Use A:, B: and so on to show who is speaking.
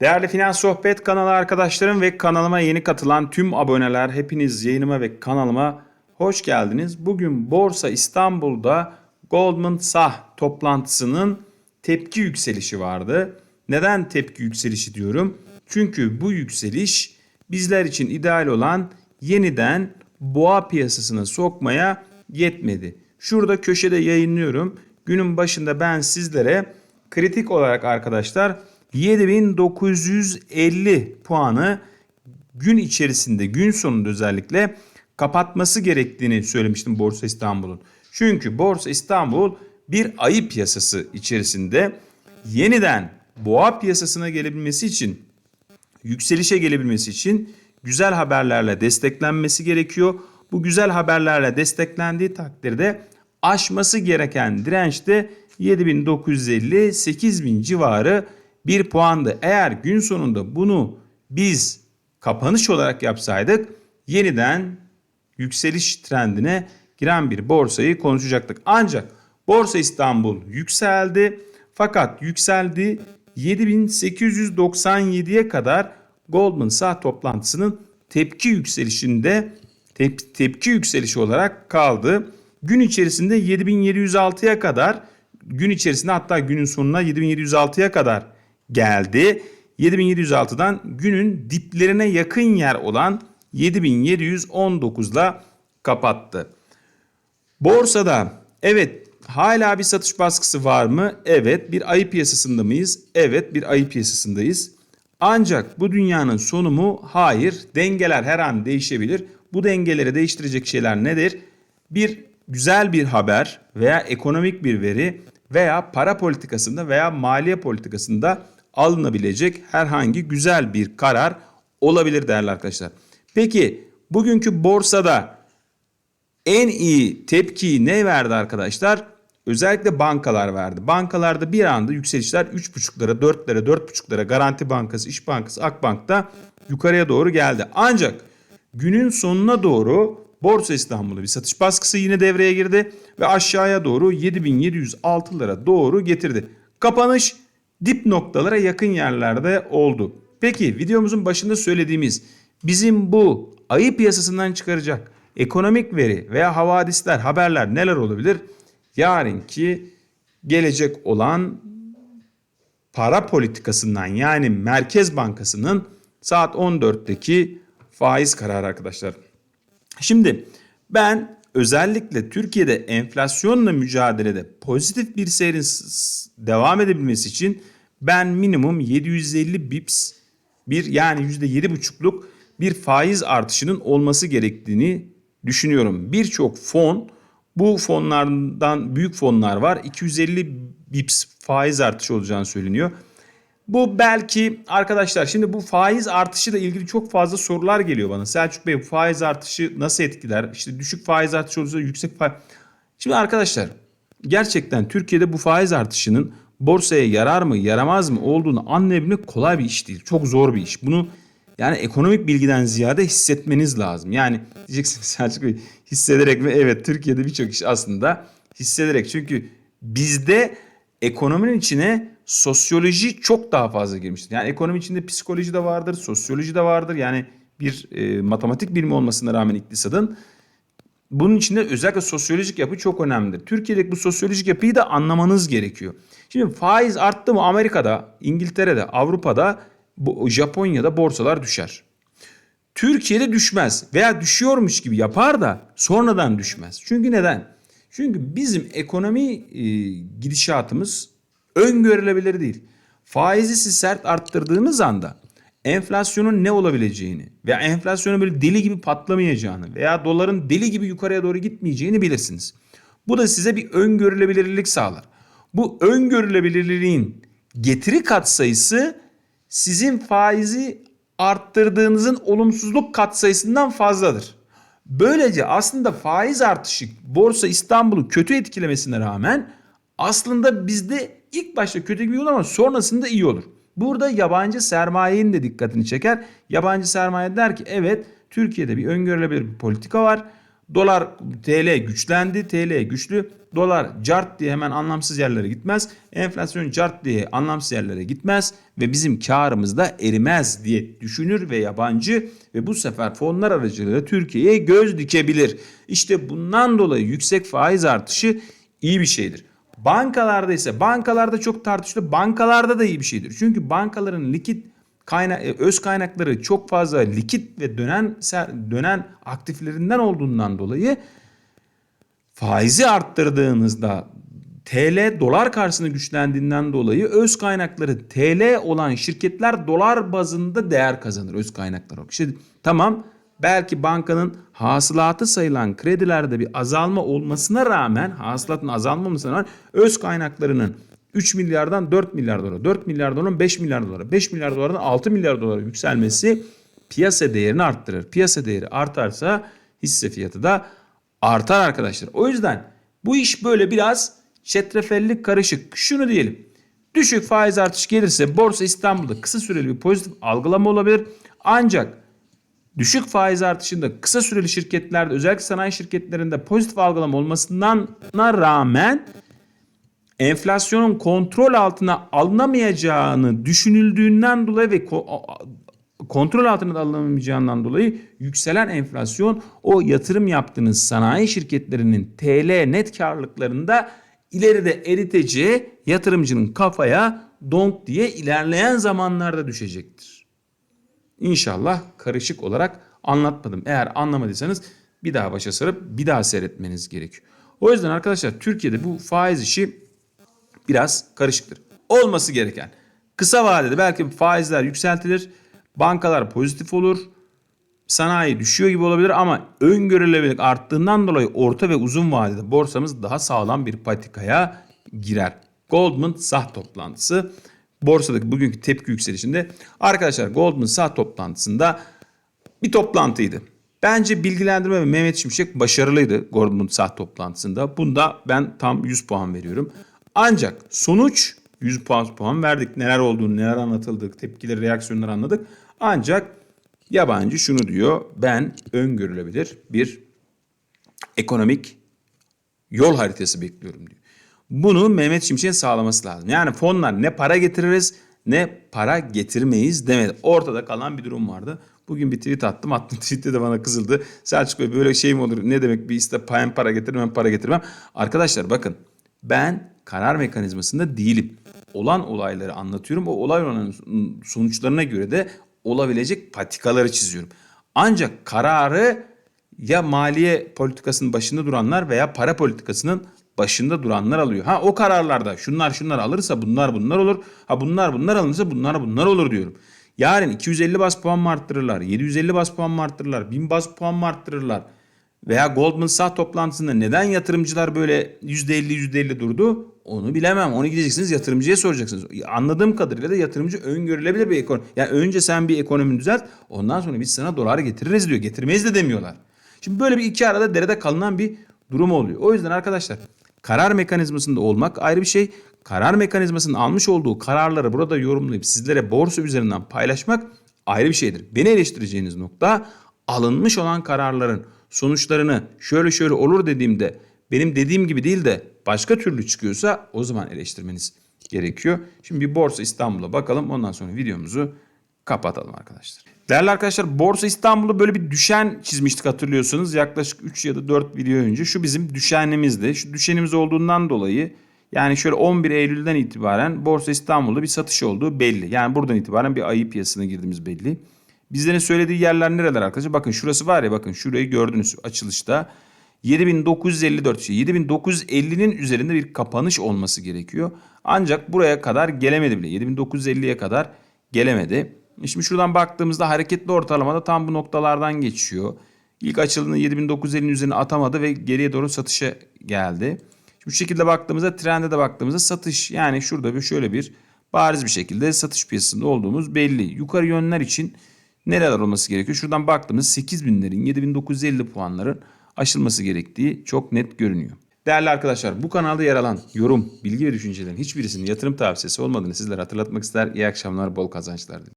A: Değerli Finans Sohbet kanalı arkadaşlarım ve kanalıma yeni katılan tüm aboneler hepiniz yayınıma ve kanalıma hoş geldiniz. Bugün Borsa İstanbul'da Goldman Sachs toplantısının tepki yükselişi vardı. Neden tepki yükselişi diyorum? Çünkü bu yükseliş bizler için ideal olan yeniden boğa piyasasına sokmaya yetmedi. Şurada köşede yayınlıyorum. Günün başında ben sizlere kritik olarak arkadaşlar 7950 puanı gün içerisinde gün sonunda özellikle kapatması gerektiğini söylemiştim Borsa İstanbul'un. Çünkü Borsa İstanbul bir ayı piyasası içerisinde yeniden boğa piyasasına gelebilmesi için yükselişe gelebilmesi için güzel haberlerle desteklenmesi gerekiyor. Bu güzel haberlerle desteklendiği takdirde aşması gereken direnç de 7950-8000 civarı bir puandı. Eğer gün sonunda bunu biz kapanış olarak yapsaydık yeniden yükseliş trendine giren bir borsayı konuşacaktık. Ancak Borsa İstanbul yükseldi fakat yükseldi 7897'ye kadar Goldman Sachs toplantısının tepki yükselişinde tep- tepki yükselişi olarak kaldı. Gün içerisinde 7706'ya kadar gün içerisinde hatta günün sonuna 7706'ya kadar geldi. 7706'dan günün diplerine yakın yer olan 7719'la kapattı. Borsada evet hala bir satış baskısı var mı? Evet. Bir ayı piyasasında mıyız? Evet bir ayı piyasasındayız. Ancak bu dünyanın sonu mu? Hayır. Dengeler her an değişebilir. Bu dengeleri değiştirecek şeyler nedir? Bir güzel bir haber veya ekonomik bir veri veya para politikasında veya maliye politikasında alınabilecek herhangi güzel bir karar olabilir değerli arkadaşlar. Peki bugünkü borsada en iyi tepkiyi ne verdi arkadaşlar? Özellikle bankalar verdi. Bankalarda bir anda yükselişler 3.5'lara, 4'lere, 4.5'lara Garanti Bankası, İş Bankası, Akbank'ta yukarıya doğru geldi. Ancak günün sonuna doğru Borsa İstanbul'da bir satış baskısı yine devreye girdi ve aşağıya doğru 7706'lara doğru getirdi. Kapanış dip noktalara yakın yerlerde oldu. Peki videomuzun başında söylediğimiz bizim bu ayı piyasasından çıkaracak ekonomik veri veya havadisler, haberler neler olabilir? Yarınki gelecek olan para politikasından yani Merkez Bankası'nın saat 14'teki faiz kararı arkadaşlar. Şimdi ben özellikle Türkiye'de enflasyonla mücadelede pozitif bir seyrin devam edebilmesi için ben minimum 750 bips bir yani %7,5'luk bir faiz artışının olması gerektiğini düşünüyorum. Birçok fon bu fonlardan büyük fonlar var. 250 bips faiz artışı olacağını söyleniyor. Bu belki arkadaşlar şimdi bu faiz artışı ile ilgili çok fazla sorular geliyor bana. Selçuk Bey bu faiz artışı nasıl etkiler? İşte düşük faiz artışı olursa yüksek faiz. Şimdi arkadaşlar gerçekten Türkiye'de bu faiz artışının borsaya yarar mı yaramaz mı olduğunu anlayabilmek kolay bir iş değil. Çok zor bir iş. Bunu yani ekonomik bilgiden ziyade hissetmeniz lazım. Yani diyeceksiniz Selçuk Bey hissederek mi? Evet Türkiye'de birçok iş aslında hissederek. Çünkü bizde ekonominin içine sosyoloji çok daha fazla girmiştir. Yani ekonomi içinde psikoloji de vardır, sosyoloji de vardır. Yani bir e, matematik bilimi olmasına rağmen iktisadın bunun içinde özellikle sosyolojik yapı çok önemlidir. Türkiye'deki bu sosyolojik yapıyı da anlamanız gerekiyor. Şimdi faiz arttı mı Amerika'da, İngiltere'de, Avrupa'da, Japonya'da borsalar düşer. Türkiye'de düşmez veya düşüyormuş gibi yapar da sonradan düşmez. Çünkü neden? Çünkü bizim ekonomi e, gidişatımız öngörülebilir değil. Faizi siz sert arttırdığınız anda enflasyonun ne olabileceğini veya enflasyonun böyle deli gibi patlamayacağını veya doların deli gibi yukarıya doğru gitmeyeceğini bilirsiniz. Bu da size bir öngörülebilirlik sağlar. Bu öngörülebilirliğin getiri katsayısı sizin faizi arttırdığınızın olumsuzluk katsayısından fazladır. Böylece aslında faiz artışı Borsa İstanbul'u kötü etkilemesine rağmen aslında bizde ilk başta kötü gibi olur ama sonrasında iyi olur. Burada yabancı sermayenin de dikkatini çeker. Yabancı sermaye der ki evet Türkiye'de bir öngörülebilir bir politika var. Dolar TL güçlendi. TL güçlü. Dolar cart diye hemen anlamsız yerlere gitmez. Enflasyon cart diye anlamsız yerlere gitmez ve bizim karımız da erimez diye düşünür ve yabancı ve bu sefer fonlar aracılığıyla Türkiye'ye göz dikebilir. İşte bundan dolayı yüksek faiz artışı iyi bir şeydir. Bankalarda ise bankalarda çok tartışılır. Bankalarda da iyi bir şeydir. Çünkü bankaların likit kaynak e, öz kaynakları çok fazla likit ve dönen dönen aktiflerinden olduğundan dolayı faizi arttırdığınızda TL dolar karşısında güçlendiğinden dolayı öz kaynakları TL olan şirketler dolar bazında değer kazanır öz kaynaklar. İşte tamam belki bankanın hasılatı sayılan kredilerde bir azalma olmasına rağmen hasılatın azalma olmasına rağmen öz kaynaklarının 3 milyardan 4 milyar dolara, 4 milyar dolardan 5 milyar dolara, 5 milyar dolardan 6 milyar dolara yükselmesi piyasa değerini arttırır. Piyasa değeri artarsa hisse fiyatı da artar arkadaşlar. O yüzden bu iş böyle biraz çetrefelli karışık. Şunu diyelim. Düşük faiz artış gelirse Borsa İstanbul'da kısa süreli bir pozitif algılama olabilir. Ancak düşük faiz artışında kısa süreli şirketlerde özellikle sanayi şirketlerinde pozitif algılama olmasından rağmen enflasyonun kontrol altına alınamayacağını düşünüldüğünden dolayı ve kontrol altına alınamayacağından dolayı yükselen enflasyon o yatırım yaptığınız sanayi şirketlerinin TL net karlılıklarında ileride eriteceği yatırımcının kafaya donk diye ilerleyen zamanlarda düşecektir. İnşallah karışık olarak anlatmadım. Eğer anlamadıysanız bir daha başa sarıp bir daha seyretmeniz gerekiyor. O yüzden arkadaşlar Türkiye'de bu faiz işi biraz karışıktır. Olması gereken kısa vadede belki faizler yükseltilir, bankalar pozitif olur, sanayi düşüyor gibi olabilir ama öngörülebilirlik arttığından dolayı orta ve uzun vadede borsamız daha sağlam bir patikaya girer. Goldman Sah toplantısı borsadaki bugünkü tepki yükselişinde arkadaşlar Goldman Sah toplantısında bir toplantıydı. Bence bilgilendirme ve Mehmet Şimşek başarılıydı Goldman Sah toplantısında. Bunda ben tam 100 puan veriyorum. Ancak sonuç 100 puan, puan verdik. Neler olduğunu, neler anlatıldı, tepkileri, reaksiyonları anladık. Ancak yabancı şunu diyor. Ben öngörülebilir bir ekonomik yol haritası bekliyorum diyor. Bunu Mehmet Şimşek'in sağlaması lazım. Yani fonlar ne para getiririz ne para getirmeyiz demedi. Ortada kalan bir durum vardı. Bugün bir tweet attım. Attım tweette de bana kızıldı. Selçuk Bey böyle şey mi olur? Ne demek bir iste hem para getirmem hem para getirmem. Arkadaşlar bakın ben karar mekanizmasında değilim. Olan olayları anlatıyorum. O olay olanın sonuçlarına göre de olabilecek patikaları çiziyorum. Ancak kararı ya maliye politikasının başında duranlar veya para politikasının başında duranlar alıyor. Ha o kararlarda şunlar şunlar alırsa bunlar bunlar olur. Ha bunlar bunlar alınırsa bunlar bunlar olur diyorum. Yarın 250 bas puan mı arttırırlar? 750 bas puan mı arttırırlar? 1000 bas puan mı arttırırlar? Veya Goldman Sachs toplantısında neden yatırımcılar böyle %50 %50 durdu? Onu bilemem. Onu gideceksiniz yatırımcıya soracaksınız. Anladığım kadarıyla da yatırımcı öngörülebilir bir ekonomi. Yani önce sen bir ekonomini düzelt ondan sonra biz sana dolar getiririz diyor. Getirmeyiz de demiyorlar. Şimdi böyle bir iki arada derede kalınan bir durum oluyor. O yüzden arkadaşlar karar mekanizmasında olmak ayrı bir şey. Karar mekanizmasının almış olduğu kararları burada yorumlayıp sizlere borsa üzerinden paylaşmak ayrı bir şeydir. Beni eleştireceğiniz nokta alınmış olan kararların sonuçlarını şöyle şöyle olur dediğimde benim dediğim gibi değil de başka türlü çıkıyorsa o zaman eleştirmeniz gerekiyor. Şimdi bir Borsa İstanbul'a bakalım ondan sonra videomuzu kapatalım arkadaşlar. Değerli arkadaşlar Borsa İstanbul'da böyle bir düşen çizmiştik hatırlıyorsunuz. Yaklaşık 3 ya da 4 video önce. Şu bizim düşenimizdi. Şu düşenimiz olduğundan dolayı yani şöyle 11 Eylül'den itibaren Borsa İstanbul'da bir satış olduğu belli. Yani buradan itibaren bir ayı piyasasına girdiğimiz belli. Bizlerin söylediği yerler nereler arkadaşlar? Bakın şurası var ya bakın şurayı gördünüz açılışta. 7954 şey 7950'nin üzerinde bir kapanış olması gerekiyor. Ancak buraya kadar gelemedi bile. 7950'ye kadar gelemedi. Şimdi şuradan baktığımızda hareketli ortalamada tam bu noktalardan geçiyor. İlk açıldığında 7950'nin üzerine atamadı ve geriye doğru satışa geldi. Şimdi şu şekilde baktığımızda trende de baktığımızda satış yani şurada bir şöyle bir bariz bir şekilde satış piyasasında olduğumuz belli. Yukarı yönler için nereler olması gerekiyor? Şuradan baktığımız 8000'lerin 7950 puanların aşılması gerektiği çok net görünüyor. Değerli arkadaşlar bu kanalda yer alan yorum, bilgi ve düşüncelerin hiçbirisinin yatırım tavsiyesi olmadığını sizlere hatırlatmak ister. İyi akşamlar, bol kazançlar dilerim.